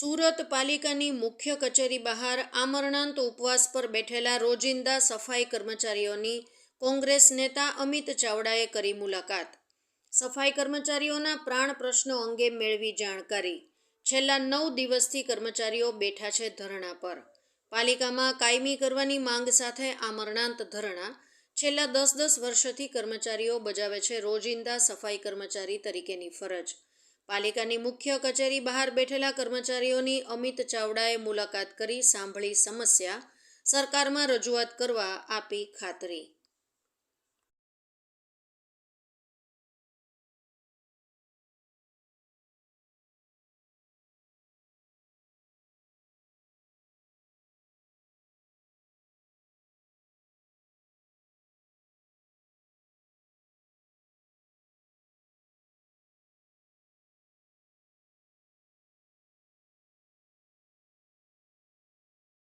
સુરત પાલિકાની મુખ્ય કચેરી બહાર આમરણાંત ઉપવાસ પર બેઠેલા રોજિંદા સફાઈ કર્મચારીઓની કોંગ્રેસ નેતા અમિત ચાવડાએ કરી મુલાકાત. સફાઈ કર્મચારીઓના પ્રાણ પ્રશ્નો અંગે મેળવી જાણકારી. છેલ્લા નવ દિવસથી કર્મચારીઓ બેઠા છે ધરણા પર. પાલિકામાં કાયમી કરવાની માંગ સાથે આમરણાંત ધરણા. છેલ્લા દસ દસ વર્ષથી કર્મચારીઓ બજાવે છે રોજિંદા સફાઈ કર્મચારી તરીકેની ફરજ. પાલિકાની મુખ્ય કચેરી બહાર બેઠેલા કર્મચારીઓની અમિત ચાવડાએ મુલાકાત કરી સાંભળી સમસ્યા સરકારમાં રજૂઆત કરવા આપી ખાતરી.